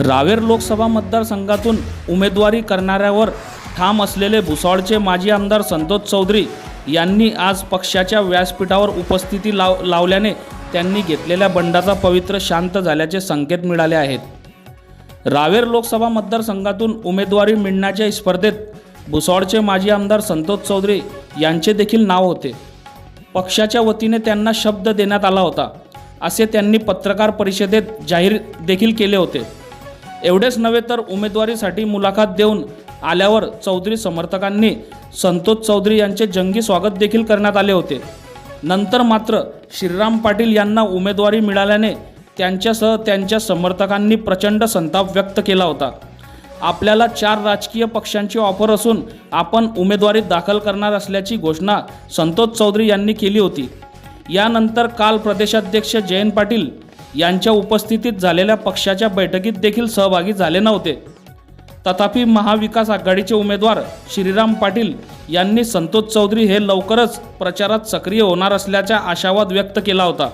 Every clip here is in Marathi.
रावेर लोकसभा मतदारसंघातून उमेदवारी करणाऱ्यावर ठाम असलेले भुसावळचे माजी आमदार संतोष चौधरी यांनी आज पक्षाच्या व्यासपीठावर उपस्थिती लाव लावल्याने त्यांनी घेतलेल्या बंडाचा पवित्र शांत झाल्याचे संकेत मिळाले आहेत. रावेर लोकसभा मतदारसंघातून उमेदवारी मिळण्याच्या स्पर्धेत भुसावळचे माजी आमदार संतोष चौधरी यांचे देखील नाव होते. पक्षाच्या वतीने त्यांना शब्द देण्यात आला होता असे त्यांनी पत्रकार परिषदेत जाहीर देखील केले होते. एवढेच नव्हे तर उमेदवारीसाठी मुलाखत देऊन आल्यावर चौधरी समर्थकांनी संतोष चौधरी यांचे जंगी स्वागत देखील करण्यात आले होते. नंतर मात्र श्रीराम पाटील यांना उमेदवारी मिळाल्याने त्यांच्यासह त्यांच्या समर्थकांनी प्रचंड संताप व्यक्त केला होता. आपल्याला चार राजकीय पक्षांची ऑफर असून आपण उमेदवारी दाखल करणार असल्याची घोषणा संतोष चौधरी यांनी केली होती. यानंतर काल प्रदेशाध्यक्ष जयंत पाटील यांच्या उपस्थितीत झालेल्या पक्षाच्या बैठकीत देखील सहभागी झाले नव्हते. तथापि महाविकास आघाडीचे उमेदवार श्रीराम पाटील यांनी संतोष चौधरी हे लवकरच प्रचारात सक्रिय होणार असल्याचा आशावाद व्यक्त केला होता.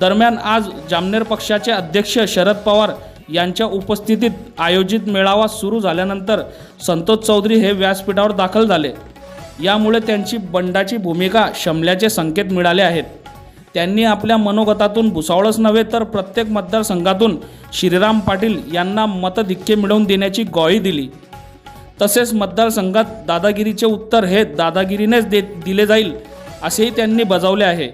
दरम्यान आज जामनेर पक्षाचे अध्यक्ष शरद पवार यांच्या उपस्थितीत आयोजित मेळावा सुरू झाल्यानंतर संतोष चौधरी हे व्यासपीठावर दाखल झाले. यामुळे त्यांची बंडाची भूमिका शमल्याचे संकेत मिळाले आहेत. त्यांनी आपल्या मनोगतातून भुसावळच नव्हे तर प्रत्येक मतदारसंघातून श्रीराम पाटील यांना मतधिक्के मिळवून देण्याची ग्वाही दिली. तसेच मतदारसंघात दादागिरीचे उत्तर हे दादागिरीनेच दे दिले जाईल असेही त्यांनी बजावले आहे.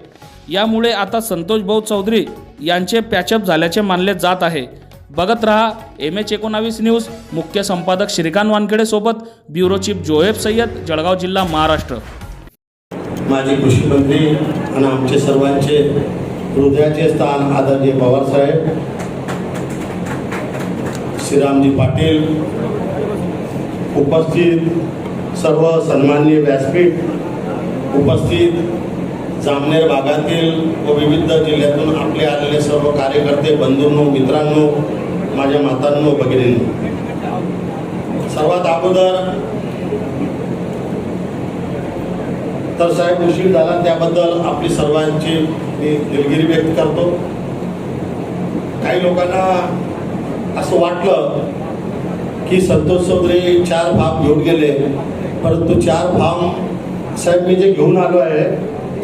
यामुळे आता संतोष भाऊ चौधरी यांचे पॅचअप झाल्याचे मानले जात आहे. बघत रहा एम एच एकोणावीस न्यूज मुख्य संपादक श्रीकांत वानखेडेसोबत ब्युरो चीफ जोहेब सय्यद जळगाव जिल्हा महाराष्ट्र. माजी कृषी मंत्री आणि आमचे सर्वांचे हृदयाचे स्थान आदरणीय पवारसाहेब श्रीरामजी पाटील उपस्थित सर्व सन्माननीय व्यासपीठ उपस्थित जामनेर भागातील व विविध जिल्ह्यातून आपले आलेले सर्व कार्यकर्ते बंधूंनो मित्रांनो माझ्या मातांनो भगिनींनो. सर्वात अगोदर तर साहेब उशीर झाला त्याबद्दल आपली सर्वांची मी दिलगिरी व्यक्त करतो. काही लोकांना असं वाटलं की संतोष चौधरी चार फॉर्म घेऊन गेले परंतु चार फॉर्म साहेब मी जे घेऊन आलो आहे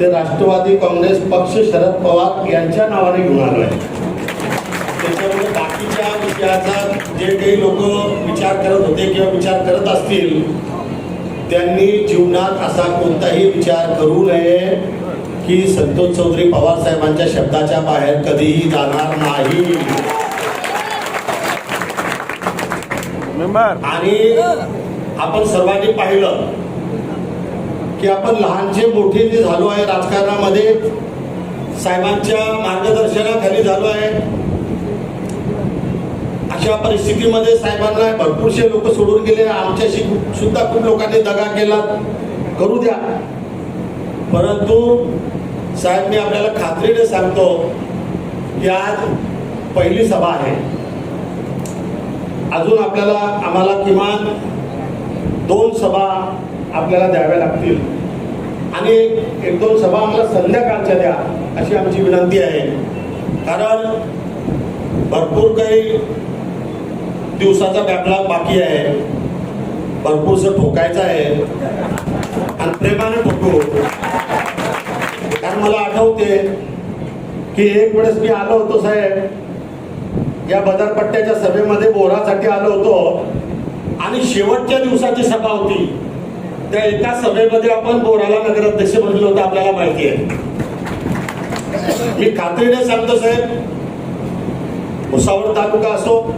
ते राष्ट्रवादी काँग्रेस पक्ष शरद पवार यांच्या नावाने घेऊन आलो आहे. त्याच्यामुळे बाकीच्या विषयाचा जे काही लोक विचार करत होते किंवा विचार करत असतील त्यांनी जीवनात असा कोणताही विचार करू नये की संतोष चौधरी पवार साहेबांच्या शब्दाच्या बाहेर कधीही जाणार नाही. आणि आपण सर्वांनी पाहिलं की आपण लहानचे मोठे जे झालो आहे राजकारणामध्ये. साहेबांच्या मार्गदर्शनाखाली झालो आहे. अशा परिस्थितीमध्ये साहेबांना भरपूरसे लोक सोडून गेले. आमच्याशी सुद्धा खूप लोकांनी दगा केला. करू द्या. परंतु साहेब मी आपल्याला खात्रीने सांगतो की आज पहिली सभा आहे. अजून आपल्याला आम्हाला किमान दोन सभा आपल्याला द्याव्या लागतील. आणि एक दोन सभा आम्हाला संध्याकाळच्या द्या अशी आमची विनंती आहे. कारण भरपूर काही दिवसाचा बॅकलॉग बाकी आहे. भरपूरसं ठोकायचं आहे. आणि प्रेमाने ठोकू. कारण मला आठवते की एक वेळेस मी आलो होतो साहेब. या बदरपट्ट्याच्या सभेमध्ये बोरासाठी आलो होतो. आणि शेवटच्या दिवसाची सभा होती. त्या एका सभेमध्ये आपण बोराला नगराध्यक्ष बनलो होतं आपल्याला माहिती आहे. मी खात्रीने सांगतो साहेब भुसावळ तालुका असो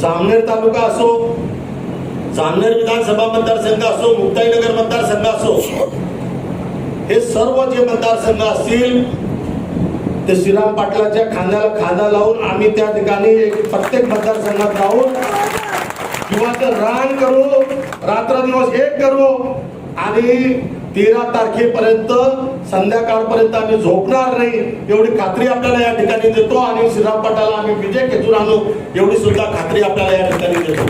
जामनेर तालुका असो जामनेर विधानसभा मतदारसंघ असो मुक्ताईनगर मतदारसंघ असो हे सर्व जे मतदारसंघ असतील ते श्रीराम पाटलाच्या खांद्याला खांदा लावून आम्ही त्या ठिकाणी प्रत्येक मतदारसंघात राहून किंवा तर रान करू रात्रदिवस एक करू आणि तेरा तारखेपर्यंत संध्याकाळपर्यंत आम्ही झोपणार नाही एवढी खात्री आपल्याला या ठिकाणी देतो आणि श्रीराम पाटाला आम्ही विजय खेचून आणू एवढी सुद्धा खात्री आपल्याला या ठिकाणी देतो.